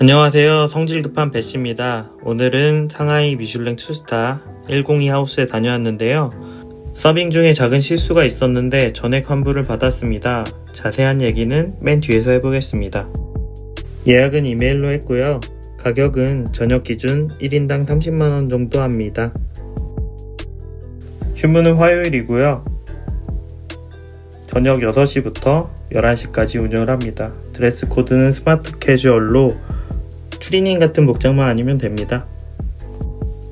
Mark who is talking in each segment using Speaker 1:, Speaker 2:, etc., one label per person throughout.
Speaker 1: 안녕하세요. 성질 급한 배씨입니다. 오늘은 상하이 미슐랭 투스타 102 하우스에 다녀왔는데요. 서빙 중에 작은 실수가 있었는데 전액 환불을 받았습니다. 자세한 얘기는 맨 뒤에서 해보겠습니다. 예약은 이메일로 했고요. 가격은 저녁 기준 1인당 30만원 정도 합니다. 휴무는 화요일이고요. 저녁 6시부터 11시까지 운영을 합니다. 드레스 코드는 스마트 캐주얼로 추리닝 같은 복장만 아니면 됩니다.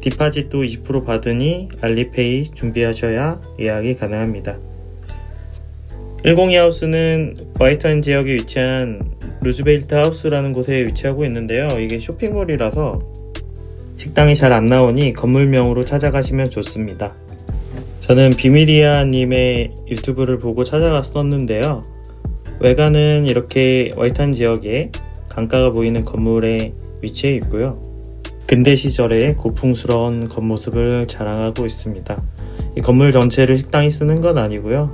Speaker 1: 디파짓도 20% 받으니 알리페이 준비하셔야 예약이 가능합니다. 102 하우스는 화이트한 지역에 위치한 루즈벨트 하우스라는 곳에 위치하고 있는데요. 이게 쇼핑몰이라서 식당이 잘 안 나오니 건물명으로 찾아가시면 좋습니다. 저는 비밀이야님의 유튜브를 보고 찾아갔었는데요. 외관은 이렇게 화이트한 지역에 강가가 보이는 건물에 위치해 있고요. 근대 시절의 고풍스러운 겉모습을 자랑하고 있습니다. 이 건물 전체를 식당이 쓰는 건 아니고요.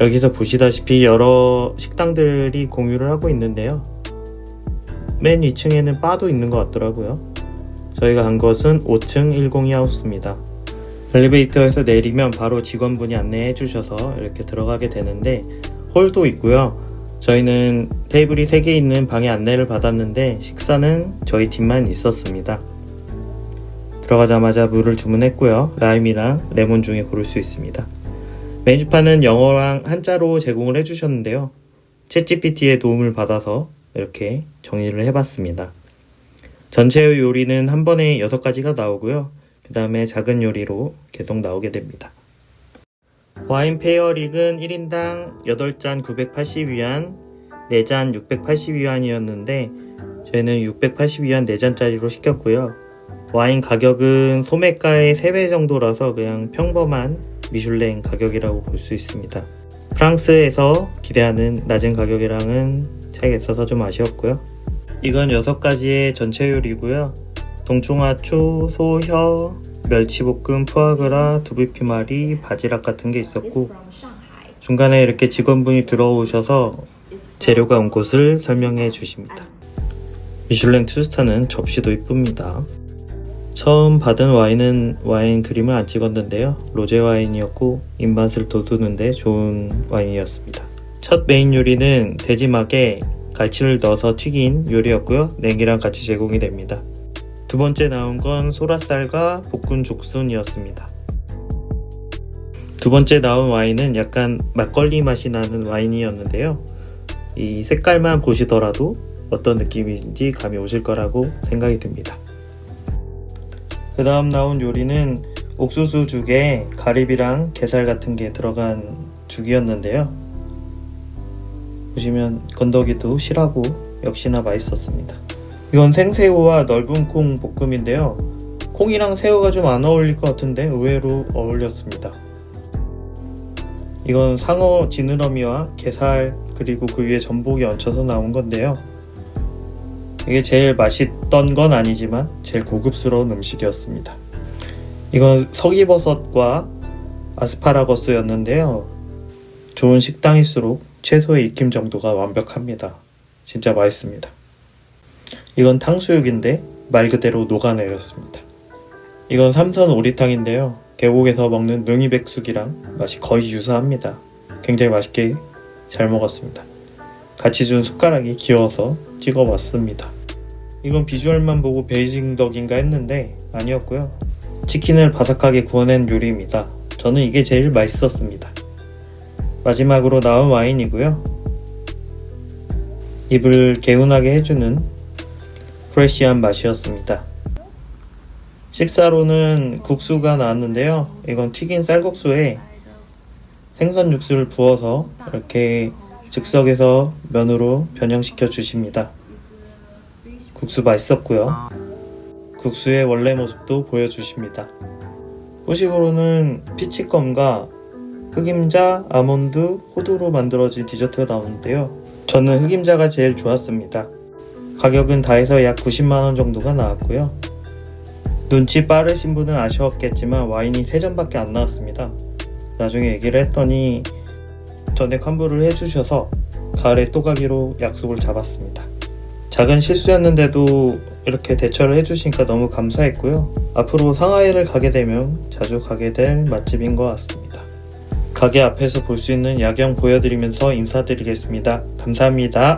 Speaker 1: 여기서 보시다시피 여러 식당들이 공유를 하고 있는데요. 맨 위층에는 바도 있는 것 같더라고요. 저희가 간 것은 5층 102 하우스입니다. 엘리베이터에서 내리면 바로 직원분이 안내해 주셔서 이렇게 들어가게 되는데 홀도 있고요. 저희는 테이블이 3개 있는 방에 안내를 받았는데 식사는 저희 팀만 있었습니다. 들어가자마자 물을 주문했고요. 라임이랑 레몬 중에 고를 수 있습니다. 메뉴판은 영어랑 한자로 제공을 해주셨는데요. 챗GPT의 도움을 받아서 이렇게 정리를 해봤습니다. 전체 요리는 한 번에 6가지가 나오고요. 그 다음에 작은 요리로 계속 나오게 됩니다. 와인 페어릭은 1인당 8잔 980위안, 4잔 680위안이었는데 저희는 680위안 4잔짜리로 시켰고요. 와인 가격은 소매가의 3배 정도라서 그냥 평범한 미슐랭 가격이라고 볼 수 있습니다. 프랑스에서 기대하는 낮은 가격이랑은 차이가 있어서 좀 아쉬웠고요. 이건 6가지의 전체 요리고요. 동충하 초, 소 혀, 멸치볶음, 푸아그라, 두부피마리, 바지락 같은 게 있었고 중간에 이렇게 직원분이 들어오셔서 재료가 온 곳을 설명해 주십니다. 미슐랭 투스타는 접시도 이쁩니다. 처음 받은 와인은 와인 그림을 안 찍었는데요. 로제 와인이었고 입맛을 돋우는데 좋은 와인이었습니다. 첫 메인 요리는 돼지막에 갈치를 넣어서 튀긴 요리였고요. 냉이랑 같이 제공이 됩니다. 두 번째 나온 건 소라쌀과 볶은 죽순이었습니다. 두 번째 나온 와인은 약간 막걸리 맛이 나는 와인이었는데요. 이 색깔만 보시더라도 어떤 느낌인지 감이 오실 거라고 생각이 듭니다. 그 다음 나온 요리는 옥수수 죽에 가리비랑 게살 같은 게 들어간 죽이었는데요. 보시면 건더기도 실하고 역시나 맛있었습니다. 이건 생새우와 넓은 콩 볶음인데요. 콩이랑 새우가 좀 안 어울릴 것 같은데 의외로 어울렸습니다. 이건 상어 지느러미와 게살 그리고 그 위에 전복이 얹혀서 나온 건데요. 이게 제일 맛있던 건 아니지만 제일 고급스러운 음식이었습니다. 이건 석이버섯과 아스파라거스였는데요. 좋은 식당일수록 채소의 익힘 정도가 완벽합니다. 진짜 맛있습니다. 이건 탕수육인데 말 그대로 녹아내렸습니다. 이건 삼선 오리탕인데요. 계곡에서 먹는 능이백숙이랑 맛이 거의 유사합니다. 굉장히 맛있게 잘 먹었습니다. 같이 준 숟가락이 귀여워서 찍어봤습니다. 이건 비주얼만 보고 베이징 덕인가 했는데 아니었고요. 치킨을 바삭하게 구워낸 요리입니다. 저는 이게 제일 맛있었습니다. 마지막으로 나온 와인이고요. 입을 개운하게 해주는 프레시한 맛이었습니다. 식사로는 국수가 나왔는데요. 이건 튀긴 쌀국수에 생선 육수를 부어서 이렇게 즉석에서 면으로 변형시켜 주십니다. 국수 맛있었고요. 국수의 원래 모습도 보여주십니다. 후식으로는 피치껌과 흑임자, 아몬드, 호두로 만들어진 디저트가 나오는데요. 저는 흑임자가 제일 좋았습니다. 가격은 다 해서 약 90만원 정도가 나왔고요. 눈치 빠르신 분은 아쉬웠겠지만 와인이 3잔밖에 안 나왔습니다. 나중에 얘기를 했더니 전액 환불을 해주셔서 가을에 또 가기로 약속을 잡았습니다. 작은 실수였는데도 이렇게 대처를 해주시니까 너무 감사했고요. 앞으로 상하이를 가게 되면 자주 가게 될 맛집인 것 같습니다. 가게 앞에서 볼 수 있는 야경 보여드리면서 인사드리겠습니다. 감사합니다.